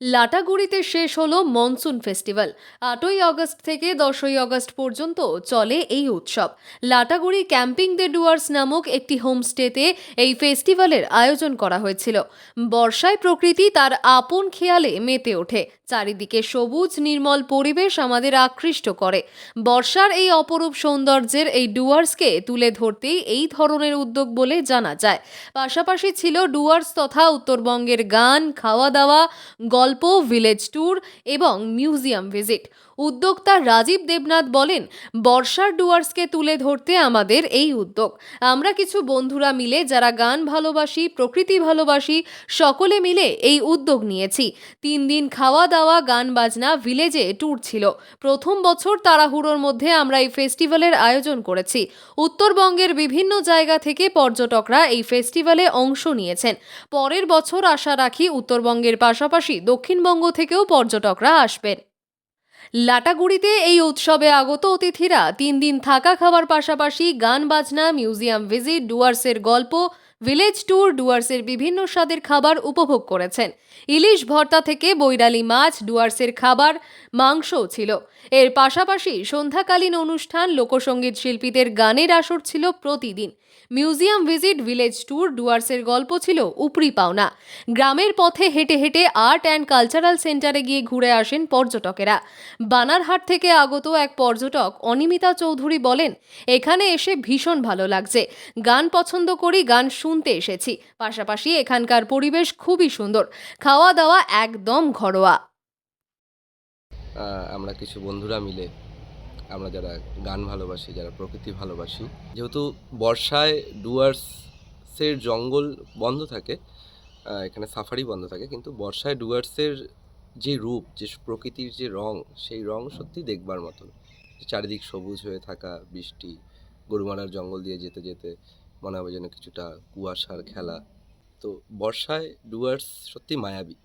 লাটাগুড়িতে শেষ হলো monsoon festival. আটই অগস্ট থেকে দশই আগস্ট পর্যন্ত চলে এই উৎসব। লাটাগুড়ি ক্যাম্পিং দ্য ডুয়ার্স নামক একটি হোমস্টেতে এই ফেস্টিভ্যালের আয়োজন করা হয়েছিল। বর্ষায় প্রকৃতি তার আপন খেয়ালে মেতে ওঠে। চারিদিকে সবুজ নির্মল পরিবেশ আমাদের আকৃষ্ট করে। বর্ষার এই অপরূপ সৌন্দর্যের এই ডুয়ার্সকে তুলে ধরতেই এই ধরনের উদ্যোগ বলে জানা যায়। পাশাপাশি ছিল ডুয়ার্স তথা উত্তরবঙ্গের গান, খাওয়া দাওয়া ভিলেজ ট্যুর এবং মিউজিয়াম ভিজিট উদ্যোক্তা রাজীব দেবনাথ বলেন, বর্ষার ডুয়ার্সকে তুলে ধরতে আমাদের এই উদ্যোগ। আমরা কিছু বন্ধুরা মিলে যারা গান ভালোবাসি, প্রকৃতি ভালোবাসি, সকলে মিলে এই উদ্যোগ নিয়েছি। তিন দিন খাওয়া দাওয়া গান বাজনা ভিলেজে ট্যুর ছিল। প্রথম বছর তাড়াহুড়োর মধ্যে আমরা এই ফেস্টিভ্যালের আয়োজন করেছি। উত্তরবঙ্গের বিভিন্ন জায়গা থেকে পর্যটকরা এই ফেস্টিভ্যালে অংশ নিয়েছেন। পরের বছর আশা রাখি উত্তরবঙ্গের পাশাপাশি দক্ষিণবঙ্গ থেকেও পর্যটকরা আসবেন। লাটাগুড়িতে এই উৎসবে আগত অতিথিরা তিন দিন থাকা খাওয়ার পাশাপাশি গান বাজনা, মিউজিয়াম ভিজিট, ডুয়ার্সের গল্প ভিলেজ ট্যুর ডুয়ার্সের বিভিন্ন স্বাদের খাবার উপভোগ করেছেন। ইলিশ ভর্তা থেকে বৈরালি মাছ, ডুয়ার্সের খাবার, মাংসও ছিল। এর পাশাপাশি সন্ধ্যাকালীন অনুষ্ঠান লোকসঙ্গীত শিল্পীদের গানের আসর ছিল প্রতিদিন। মিউজিয়াম ভিজিট ভিলেজ ট্যুর ডুয়ার্সের গল্প ছিল উপরি পাওনা। গ্রামের পথে হেঁটে হেঁটে আর্ট অ্যান্ড কালচারাল সেন্টারে গিয়ে ঘুরে আসেন পর্যটকেরা। বানারহাট থেকে আগত এক পর্যটক অনিমিতা চৌধুরী বলেন, এখানে এসে ভীষণ ভালো লাগছে। গান পছন্দ করি, গান শুনতে এসেছি। পাশাপাশি এখানকার পরিবেশ খুবই সুন্দর। খাওয়া দাওয়া একদম ঘরোয়া। আমরা কিছু বন্ধুরা মিলে আমরা যারা গান ভালোবাসি, যারা প্রকৃতি ভালোবাসি, যেহেতু বর্ষায় ডুয়ার্সের জঙ্গল বন্ধ থাকে এখানে সাফারি বন্ধ থাকে, কিন্তু বর্ষায় ডুয়ার্সের যে রূপ, যে প্রকৃতির যে রং, সেই রং সত্যি দেখবার মতন। চারিদিক সবুজ হয়ে থাকা, বৃষ্টি, গরুমারার জঙ্গল দিয়ে যেতে যেতে মনে হবে যেন কিছুটা কুয়াশার খেলা। তো বর্ষায় ডুয়ার্স সত্যি মায়াবী।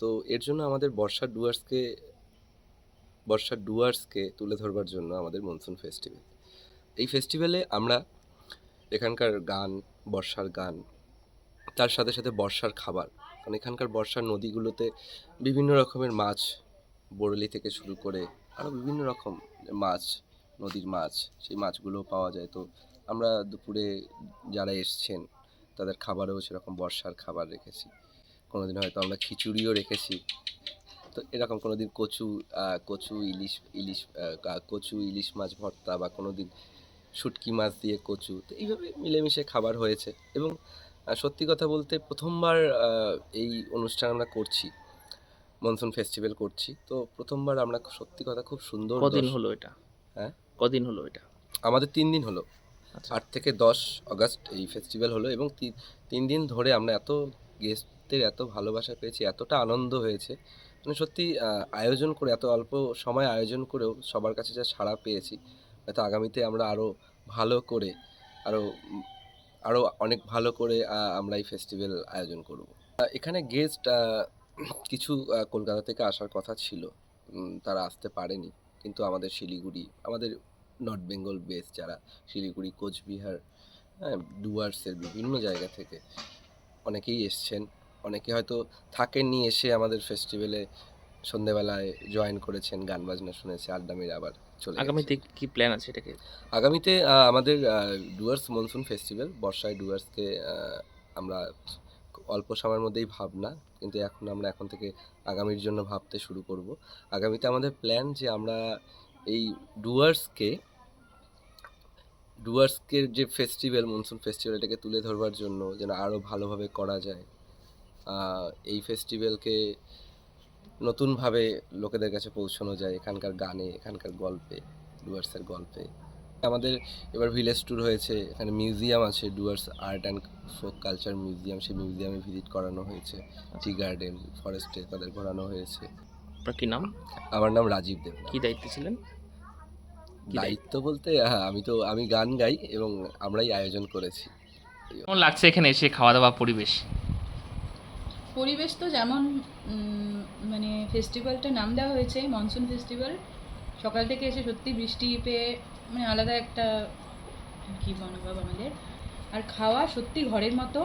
তো এর জন্য আমাদের বর্ষার ডুয়ার্সকে বর্ষার ডুয়ার্সকে তুলে ধরবার জন্য আমাদের মনসুন ফেস্টিভ্যাল। এই ফেস্টিভ্যালে আমরা এখানকার গান, বর্ষার গান, তার সাথে সাথে বর্ষার খাবার। কারণ এখানকার বর্ষার নদীগুলোতে বিভিন্ন রকমের মাছ বরলি থেকে শুরু করে আরও বিভিন্ন রকম মাছ, নদীর মাছ, সেই মাছগুলো পাওয়া যায়। তো আমরা দুপুরে যারা এসছেন তাদের খাবারেও সেরকম বর্ষার খাবার রেখেছি। কোনোদিন হয়তো আমরা খিচুড়িও রেখেছি। তো এরকম কোনো দিন কচু কচু ইলিশ ইলিশ কচু ইলিশ মাছ ভর্তা বা কোনো দিন শুটকি মাছ দিয়ে কচু তো এইভাবে মিলেমিশে খাবার হয়েছে। এবং সত্যি কথা বলতে প্রথমবার এই অনুষ্ঠান আমরা করছি মনসুন ফেস্টিভ্যাল করছি। তো প্রথমবার আমরা সত্যি কথা খুব সুন্দর কদিন হলো এটা? হ্যাঁ? কদিন হলো এটা? আমাদের তিন দিন হলো। আট থেকে দশ আগস্ট এই ফেস্টিভ্যাল হলো এবং তিন দিন ধরে আমরা এত গেস্টদের এত ভালোবাসা পেয়েছি, এতটা আনন্দ হয়েছে। মানে সত্যি আয়োজন করে, এত অল্প সময় আয়োজন করেও সবার কাছে যা সাড়া পেয়েছি, হয়তো আগামীতে আমরা আরও ভালো করে আরও আরও অনেক ভালো করে আমরা এই ফেস্টিভ্যাল আয়োজন করব। এখানে গেস্ট কিছু কলকাতা থেকে আসার কথা ছিল তারা আসতে পারেনি, কিন্তু আমাদের শিলিগুড়ি, আমাদের নর্থ বেঙ্গল বেস যারা শিলিগুড়ি কোচবিহার হ্যাঁ ডুয়ার্সের বিভিন্ন জায়গা থেকে অনেকেই এসছেন। অনেকে হয়তো থাকেননি এসে আমাদের ফেস্টিভ্যালে সন্ধেবেলায় জয়েন করেছেন গান বাজনা শুনেছে আড্ডা মেরে আবার চলে আগামীতে। কি প্ল্যান আছে এটাকে? আগামীতে আমাদের ডুয়ার্স মনসুন ফেস্টিভ্যাল বর্ষায় ডুয়ার্সকে আমরা অল্প সময়ের মধ্যেই ভাবনা কিন্তু এখন আমরা এখন থেকে আগামীর জন্য ভাবতে শুরু করব। আগামীতে আমাদের প্ল্যান যে আমরা এই ডুয়ার্সকে ডুয়ার্সকে যে ফেস্টিভ্যাল মনসুন ফেস্টিভ্যাল এটাকে তুলে ধরবার জন্য যেন আরও ভালোভাবে করা যায় এই ফেস্টিভ্যালকে নতুনভাবে লোকেদের কাছে পৌঁছানো যায় এখানকার গানে এখানকার গল্পে ডুয়ার্সের গল্পে। আমাদের এবার ভিলেজ ট্যুর হয়েছে এখানে মিউজিয়াম আছে Dooars art and folk culture museum সেই মিউজিয়ামে ভিজিট করানো হয়েছে। টি গার্ডেন ফরেস্টে তাদের ঘোরানো হয়েছে। আপনার কি নাম? আমার নাম রাজীব দেব কি দায়িত্বে ছিলেন? দায়িত্ব বলতে হ্যাঁ আমি তো আমি গান গাই এবং আমরাই আয়োজন করেছি। কেমন লাগছে এখানে এসে খাওয়া দাওয়া পরিবেশ? পরিবেশ তো যেমন মানে ফেস্টিভ্যালটা নাম দেওয়া হয়েছে মনসুন ফেস্টিভ্যাল সকাল থেকে এসে সত্যি বৃষ্টি পেয়ে মানে আলাদা একটা কি মনোভাব আমাদের? আর খাওয়া সত্যি ঘরের মতো।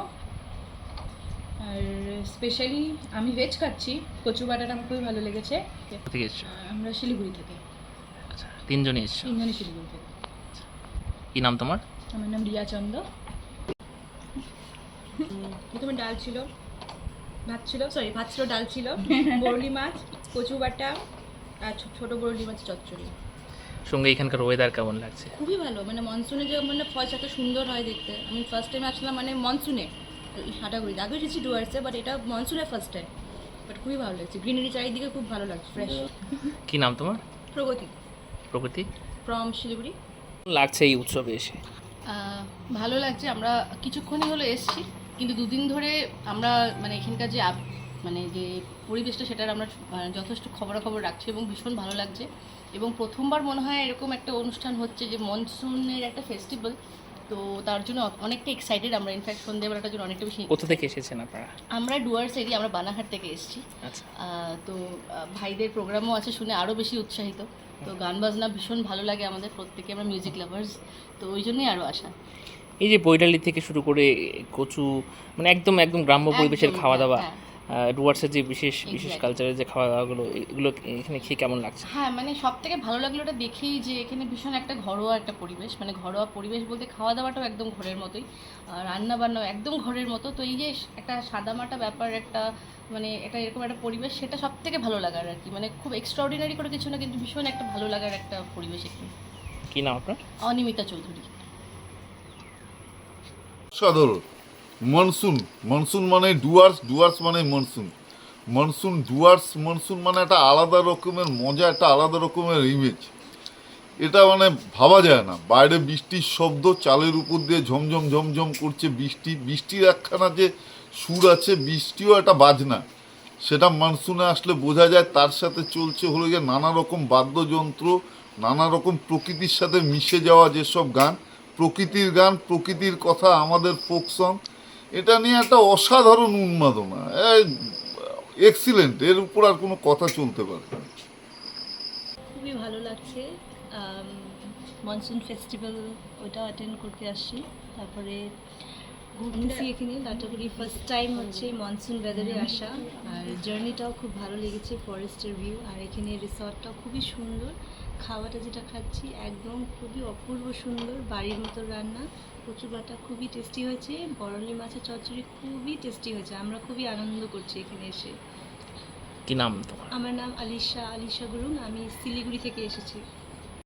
আর স্পেশালি আমি ভেজ খাচ্ছি কচু বাটাটা আমার খুবই ভালো লেগেছে। আমরা শিলিগুড়ি থেকে। তিনজনই এসছো? তিনজনই শিলিগুড়ি থেকে কি নাম তোমার? আমার নাম রিয়া চন্দ। প্রথমে ডাল ছিল ভাত ছিল সরি ভাত ছিল ডাল ছিল বরলি মাছ কচু বাটা আর ছোট বরলি মাছ চচ্চড়ি। সঙ্গে এখানকার ওয়েদার কেমন লাগছে? খুবই ভালো মানে মনসুনে যে মানে ফলস এত সুন্দর হয় দেখতে। আমি ফার্স্ট টাইম আসলাম মানে মনসুনে হাঁটাগুড়িতে আগে এসেছি ডুয়ার্সে বাট এটা মনসুনে ফার্স্ট টাইম বাট খুবই ভালো লাগছে। গ্রিনারি চারিদিকে খুব ভালো লাগছে ফ্রেশ কি নাম তোমার? প্রগতি। প্রকৃতি? ফ্রম শিলিগুড়ি। লাগছে এই উৎসবে এসে। ভালো লাগছে আমরা কিছুক্ষণই হলো এসছি কিন্তু দুদিন ধরে আমরা মানে এখানকার যে মানে যে পরিবেশটা সেটার আমরা যথেষ্ট খবরাখবর রাখছি এবং ভীষণ ভালো লাগছে। এবং প্রথমবার মনে হয় এরকম একটা অনুষ্ঠান হচ্ছে যে মনসুনের একটা ফেস্টিভ্যাল তো তার জন্য অনেকটা এক্সাইটেড আমরা ইনফ্যাক্ট সন্ধ্যেবেলাটার জন্য অনেকটা বেশি কোথা থেকে এসেছেন আপনারা? আমরা ডুয়ার্স এরিয়া আমরা বানাহাট থেকে এসেছি। আচ্ছা। তো ভাইদের প্রোগ্রামও আছে শুনে আরও বেশি উৎসাহিত। তো গান বাজনা ভীষণ ভালো লাগে আমাদের প্রত্যেকে আমরা মিউজিক লাভার্স তো ওই জন্যই আরও আসা এই যে বৈরালি থেকে শুরু করে কচু মানে একদম একদম গ্রাম্য পরিবেশের খাওয়া দাওয়া হ্যাঁ, ডুয়ার্সের যে বিশেষ বিশেষ কালচারের যে খাওয়া দাওয়াগুলো এগুলো এখানে খেয়ে কেমন লাগছে? হ্যাঁ মানে সব থেকে ভালো লাগল ওটা দেখেই যে এখানে ভীষণ একটা ঘরোয়া একটা পরিবেশ মানে ঘরোয়া পরিবেশ বলতে খাওয়া দাওয়াটাও একদম ঘরের মতোই আর রান্না বান্নাও একদম ঘরের মতো তো এই যে একটা সাদামাটা ব্যাপার একটা মানে এটা এরকম একটা পরিবেশ সেটা সব থেকে ভালো লাগার আর কি মানে খুব এক্সট্রাঅর্ডিনারি করে কিছু না কিন্তু ভীষণ একটা ভালো লাগার একটা পরিবেশ এখানে কি নাম আপনার? অনিমিতা চৌধুরী। সাধারণ মনসুন মনসুন মানে ডুয়ার্স ডুয়ার্স মানে মনসুন। মনসুন, ডুয়ার্স, মনসুন মানে একটা আলাদা রকমের মজা, একটা আলাদা রকমের ইমেজ এটা মানে ভাবা যায় না। বাইরে বৃষ্টির শব্দ চালের উপর দিয়ে ঝমঝম ঝমঝম করছে বৃষ্টি। বৃষ্টির একখানা যে সুর আছে, বৃষ্টিও একটা বাজনা। সেটা মনসুনে আসলে বোঝা যায়, তার সাথে চলছে হলো গিয়ে নানা রকম বাদ্যযন্ত্র, নানা রকম প্রকৃতির সাথে মিশে যাওয়া যেসব গান। প্রকৃতির গান, প্রকৃতির কথা আমাদের ফোক সং এটা নিয়ে একটা অসাধারণ উন্মাদনা। এক্সিলেন্ট এর উপর আর কোনো কথা চলতে পারে না। খুবই ভালো লাগছে। মনসুন ফেস্টিভ্যাল ওটা অ্যাটেন্ড করতে আসছি। তারপরে ঘুরতেছি এখানে লাটাগুড়ি ফার্স্ট টাইম হচ্ছে মনসুন ওয়েদারে আসা। আর জার্নিটাও খুব ভালো লেগেছে ফরেস্টের ভিউ আর এখানে রিসর্টটাও খুবই সুন্দর। খাওয়াটা যেটা খাচ্ছি একদম খুবই অপূর্ব সুন্দর বাড়ির মতো রান্না। কচুবাটা খুবই টেস্টি হয়েছে বরলি মাছের চচ্চড়ি খুবই টেস্টি হয়েছে আমরা খুবই আনন্দ করছি এখানে এসে। কি নাম তোমার? আমার নাম আলিশা আলিশা গুরুং আমি শিলিগুড়ি থেকে এসেছি।